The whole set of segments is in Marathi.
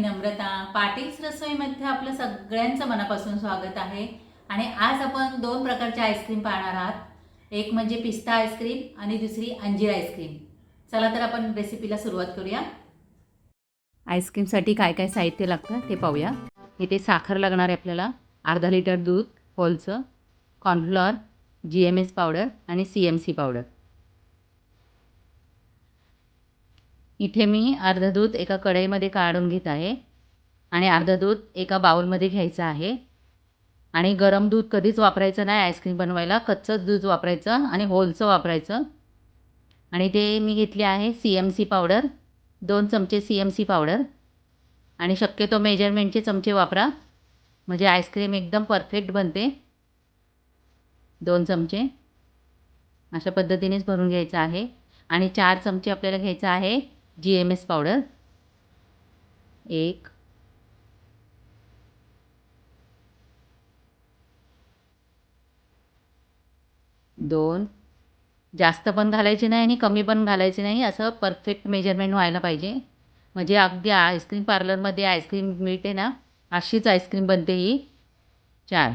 नम्रता पाटील्स रसोईमध्ये आपलं सगळ्यांचं मनापासून स्वागत आहे. आणि आज आपण दोन प्रकारच्या आईस्क्रीम पाहणार आहात. एक म्हणजे पिस्ता आईस्क्रीम आणि दुसरी अंजीर आईस्क्रीम चला तर आपण रेसिपीला सुरुवात करूया. आईस्क्रीमसाठी काय काय साहित्य लागतं ते पाहूया. इथे साखर लागणार आहे आपल्याला. अर्धा लिटर दूध होलचं cornflour G M S powder आणि सी एम सी पावडर इथे मी अर्धं दूध एका कढईमध्ये काढून घेत आहे आणि अर्धं दूध एका बाउलमध्ये घ्यायचं आहे. आणि गरम दूध कधीच वापरायचं नाही आईस्क्रीम बनवायला. कच्चंच दूध वापरायचं आणि होलचं वापरायचं. आणि ते मी घेतले आहे सी एम सी पावडर दोन चमचे सी एम सी पावडर आणि शक्यतो मेजरमेंटचे चमचे वापरा. म्हणजे आईस्क्रीम एकदम परफेक्ट बनते. दोन चमचे. अशा पद्धतीनेच भरून घ्यायचं आहे. आणि चार चमचे आपल्याला घ्यायचं आहे. जी एम एस पावडर एक. दोन. जास्त पण घालायचे नाही आणि कमी पण घालायचे नाही. असं परफेक्ट मेजरमेंट व्हायला पाहिजे. म्हणजे अगदी आईस्क्रीम पार्लरमध्ये आईस्क्रीम मिळते ना अशीच आईस्क्रीम बनते ही. चार.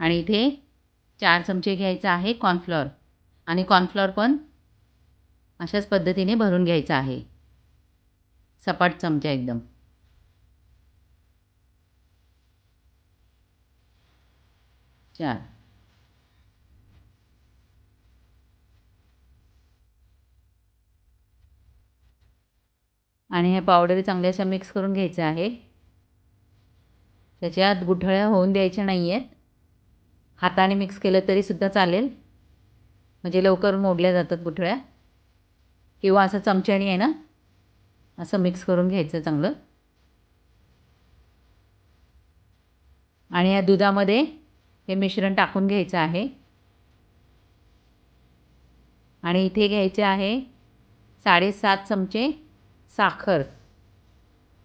आणि इथे चार चमचे घ्यायचं आहे कॉर्नफ्लॉर आणि कॉर्नफ्लॉर पण अशाच पद्धतीने भरून घ्यायचं आहे. सपाट चमचा एकदम. चार. आणि हे पावडर चांगल्या अशा मिक्स करून घ्यायचं आहे. त्याच्यात गुठळ्या होऊन द्यायच्या नाही आहेत हाताने मिक्स केलं तरीसुद्धा चालेल. म्हणजे लवकर मोडल्या जातात गुठळ्या. किंवा असं चमच्याने आहे ना असं मिक्स करून घ्यायचं चांगलं. आणि या दुधामध्ये हे मिश्रण टाकून घ्यायचं आहे. आणि इथे घ्यायचे आहे साडेसात चमचे साखर.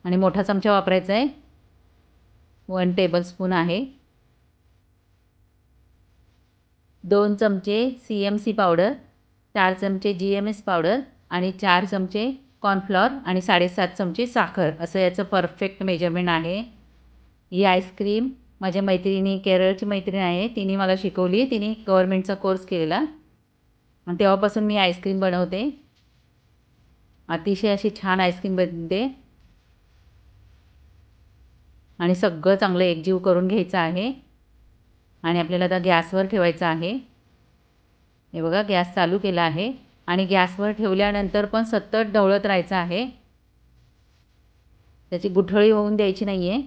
आणि मोठा चमचा वापरायचा आहे. वन टेबलस्पून आहे. दोन चमचे सी एम सी पावडर चार चमचे जी एम एस पावडर आणि चार चमचे कॉर्नफ्लॉर आणि साडेसात चमचे साखर. असं याचं परफेक्ट मेजरमेंट आहे. ही आईस्क्रीम माझ्या मैत्रिणी केरळची मैत्रीण आहे. तिने मला शिकवली. तिने गव्हर्मेंटचा कोर्स केलेला. आणि तेव्हापासून मी आईस्क्रीम बनवते. अतिशय अशी छान आईस्क्रीम बनते. आणि सगळं चांगलं एकजीव करून घ्यायचं आहे. आणि आपल्याला आता गॅसवर ठेवायचं आहे. हे बघा गॅस चालू केला आहे. आणि गॅसवर ठेवल्यानंतर पण सतत ढवळत राहायचं आहे. त्याची गुठळी होऊन द्यायची नाही आहे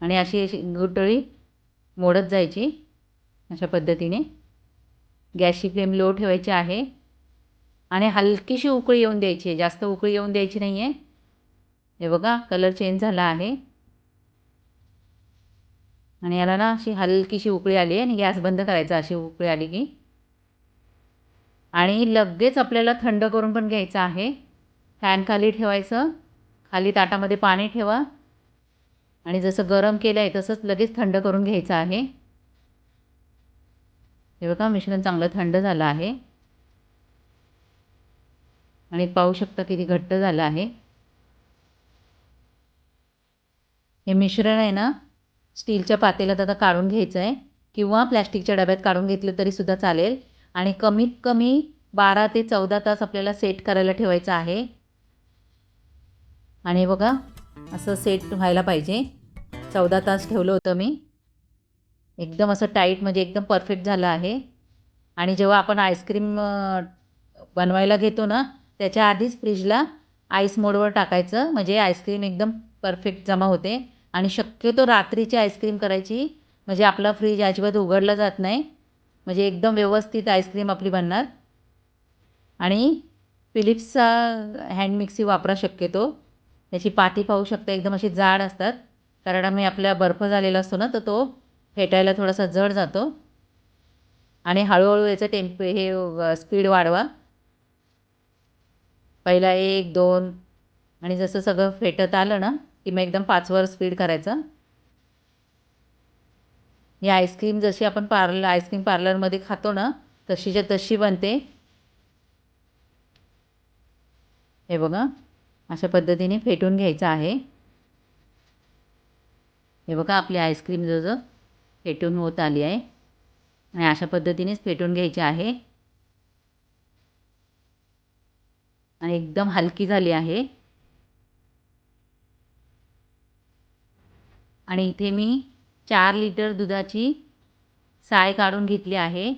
आणि अशी अशी गुठळी मोडत जायची अशा पद्धतीने. गॅसची फ्लेम लो ठेवायची आहे. आणि हलकीशी उकळी येऊन द्यायची आहे. जास्त उकळी येऊन द्यायची नाही आहे हे बघा कलर चेंज झाला आहे. आणि याला ना अशी हलकीशी उकळी आली आहे आणि गॅस बंद करायचा अशी उकळी आली की आणि लगेच आपल्याला थंड करून पण घ्यायचं आहे. फॅन खाली ठेवायचं. खाली ताटामध्ये पाणी ठेवा. आणि जसं गरम केलं आहे तसंच लगेच थंड करून घ्यायचं आहे. हे बघा मिश्रण चांगलं थंड झालं आहे. आणि पाहू शकता किती घट्ट झालं आहे. हे मिश्रण आहे ना स्टीलच्या पातेल्यात आता काढून घ्यायचं आहे किंवा प्लॅस्टिकच्या डब्यात काढून घेतलं तरीसुद्धा चालेल. आणि कमीत कमी बारा ते चौदा तास आपल्याला सेट करायला ठेवायचं आहे. आणि बघा असं सेट व्हायला पाहिजे. चौदा तास ठेवलं होतं मी. एकदम असं टाईट म्हणजे एकदम परफेक्ट झालं आहे. आणि जेव्हा आपण आईस्क्रीम बनवायला घेतो ना त्याच्या आधीच फ्रीजला आईस मोडवर टाकायचं. म्हणजे आईस्क्रीम एकदम परफेक्ट जमा होते. आणि शक्यतो रात्रीची आईस्क्रीम करायची. म्हणजे आपला फ्रीज अजिबात उघडला जात नाही. म्हणजे एकदम व्यवस्थित आईस्क्रीम आपली बनणार. आणि फिलिप्सचा हँड मिक्सी वापरा शक्यतो. त्याची पाती पाहू शकता एकदम अशी जाड असतात. कारण आम्ही आपला बर्फ झालेला असतो ना तर तो फेटायला थोडासा जड जातो. आणि हळूहळू याचं टेम्प हे स्पीड वाढवा. पहिला एक दोन आणि जसं सगळं फेटत आलं ना की मग एकदम पाचवर स्पीड करायचं. ही आईस्क्रीम जशी आपण पार्लर आईस्क्रीम पार्लरमध्ये खातो ना तशीच्या तशी बनते. हे बघा अशा पद्धतीने फेटून घ्यायचं आहे. हे बघा आपली आईस्क्रीम जवळ फेटून होत आली आहे. आणि अशा पद्धतीनेच फेटून घ्यायची आहे. आणि एकदम हलकी झाली आहे. आणि इथे मी चार लिटर दुधाची साय काढून घेतली आहे.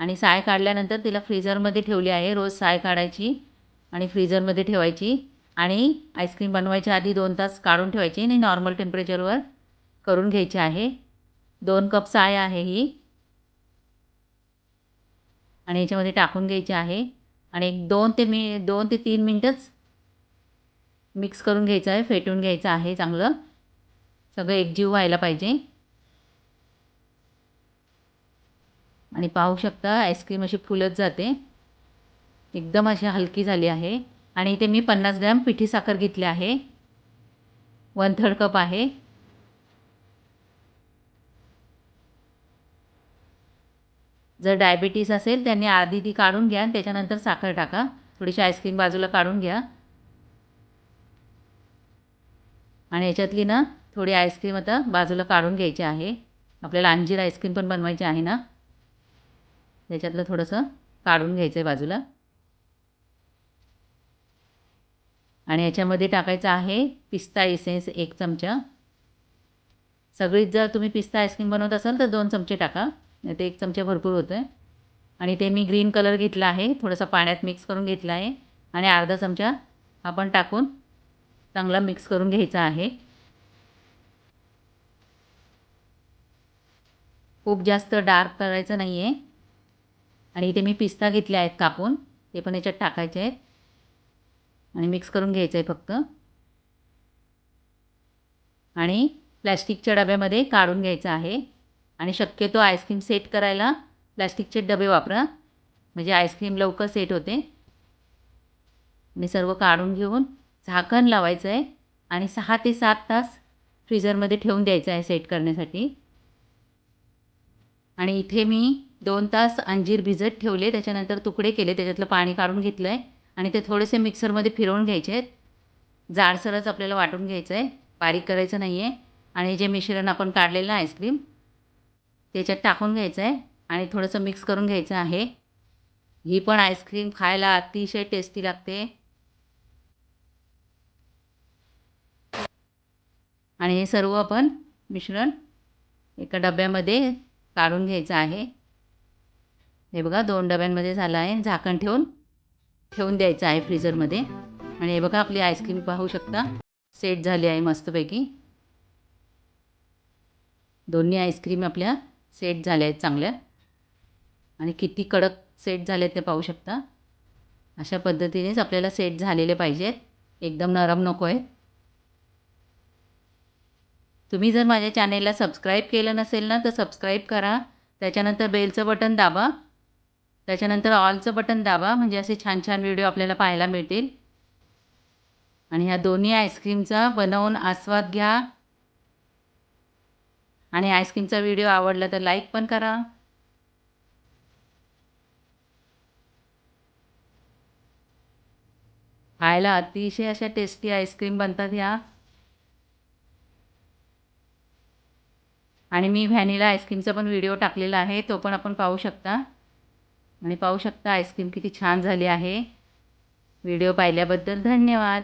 आणि साय काढल्यानंतर तिला फ्रीझरमध्ये ठेवली आहे. रोज साय काढायची आणि फ्रीझरमध्ये ठेवायची आणि आईस्क्रीम बनवायच्या आधी दोन तास काढून ठेवायची आणि नॉर्मल टेम्परेचरवर करून घ्यायची आहे. दोन कप साय आहे ही. आणि याच्यामध्ये टाकून घ्यायची आहे. आणि एक दोन ते मी दोन ते तीन मिनटंच मिक्स करून घ्यायचं आहे. फेटून घ्यायचं आहे चांगलं. सगळं एकजीव व्हायला पाहिजे. आणि पाहू शकता आईस्क्रीम अशी फुलत जाते. एकदम अशी हलकी झाली आहे. आणि इथे मी पन्नास ग्रॅम पिठी साखर घेतली आहे. वन थर्ड कप आहे. जर डायबिटीस असेल त्यांनी आधी ती काढून घ्या आणि त्याच्यानंतर साखर टाका. थोडीशी आईस्क्रीम बाजूला काढून घ्या. आणि याच्यातली ना थोडी आईस्क्रीम आता बाजूला काढून घ्यायची आहे. आपल्याला अंजीर आईस्क्रीम पण बनवायची आहे ना. त्याच्यातलं थोडंसं काढून घ्यायचं आहे बाजूला. आणि याच्यामध्ये टाकायचं आहे पिस्ता इसेन्स एक चमचा. सगळीच जर तुम्ही पिस्ता आईस्क्रीम बनवत असाल तर दोन चमचे टाका नाही ते एक चमचे भरपूर होतं आहे आणि ते मी ग्रीन कलर घेतला आहे थोडंसं पाण्यात मिक्स करून घेतला आहे. आणि अर्धा चमचा आपण टाकून चांगला मिक्स करून घ्यायचा आहे. खूप जास्त डार्क करायचं नाही आहे आणि इथे मी पिस्ता घेतले आहेत कापून. ते पण याच्यात टाकायचे आहेत. आणि मिक्स करून घ्यायचं आहे फक्त. आणि प्लॅस्टिकच्या डब्यामध्ये काढून घ्यायचं आहे. आणि शक्यतो आईस्क्रीम सेट करायला प्लॅस्टिकचे डबे वापरा. म्हणजे आईस्क्रीम लवकर सेट होते. आणि सर्व काढून घेऊन झाकण लावायचं आहे. आणि सहा ते सात तास फ्रीजरमध्ये ठेवून द्यायचं आहे सेट करण्यासाठी. आणि इथे मी दोन तास अंजीर भिजत ठेवले त्याच्यानंतर तुकडे केले त्याच्यातलं पाणी काढून घेतलं आहे आणि ते थोडेसे मिक्सरमध्ये फिरवून घ्यायचे आहेत. जाडसरच आपल्याला वाटून घ्यायचं आहे बारीक करायचं नाही आहे आणि जे मिश्रण आपण काढलेलं आईस्क्रीम त्याच्यात टाकून घ्यायचं आहे आणि थोडंसं मिक्स करून घ्यायचं आहे. ही पण आईस्क्रीम खायला अतिशय टेस्टी लागते. आणि हे सर्व आपण मिश्रण एका डब्यामध्ये काढून घ्यायचं आहे. हे बघा दोन डब्यांमध्ये झालं आहे. झाकण ठेवून ठेवून द्यायचं आहे फ्रीजरमध्ये आणि हे बघा आपली आईस्क्रीम पाहू शकता. सेट झाली आहे मस्तपैकी. दोन्ही आईस्क्रीम आपल्या सेट झाल्या आहेत चांगल्या. आणि किती कडक सेट झाले आहेत ते पाहू शकता. अशा पद्धतीनेच आपल्याला सेट झालेले पाहिजेत एकदम नरम नको आहेत. तुम्ही जर माझ्या चॅनेलला सबस्क्राईब केलं नसेल ना तर सबस्क्राईब करा. त्याच्यानंतर बेलचं बटन दाबा. त्याच्यानंतर ऑलचं बटन दाबा. म्हणजे असे छान छान व्हिडिओ आपल्याला पाहायला मिळतील. आणि ह्या दोन्ही आईस्क्रीमचा बनवून आस्वाद घ्या. आणि आईस्क्रीमचा व्हिडिओ आवडला तर लाईक पण करा. खायला अतिशय अशा टेस्टी आईस्क्रीम बनतात ह्या. आणि मी व्हॅनिला आईस्क्रीमचा पण व्हिडिओ टाकलेला आहे तो पण आपण पाहू शकता. आणि पाहू शकता आईस्क्रीम किती छान झाली आहे. व्हिडिओ पाहिल्याबद्दल धन्यवाद.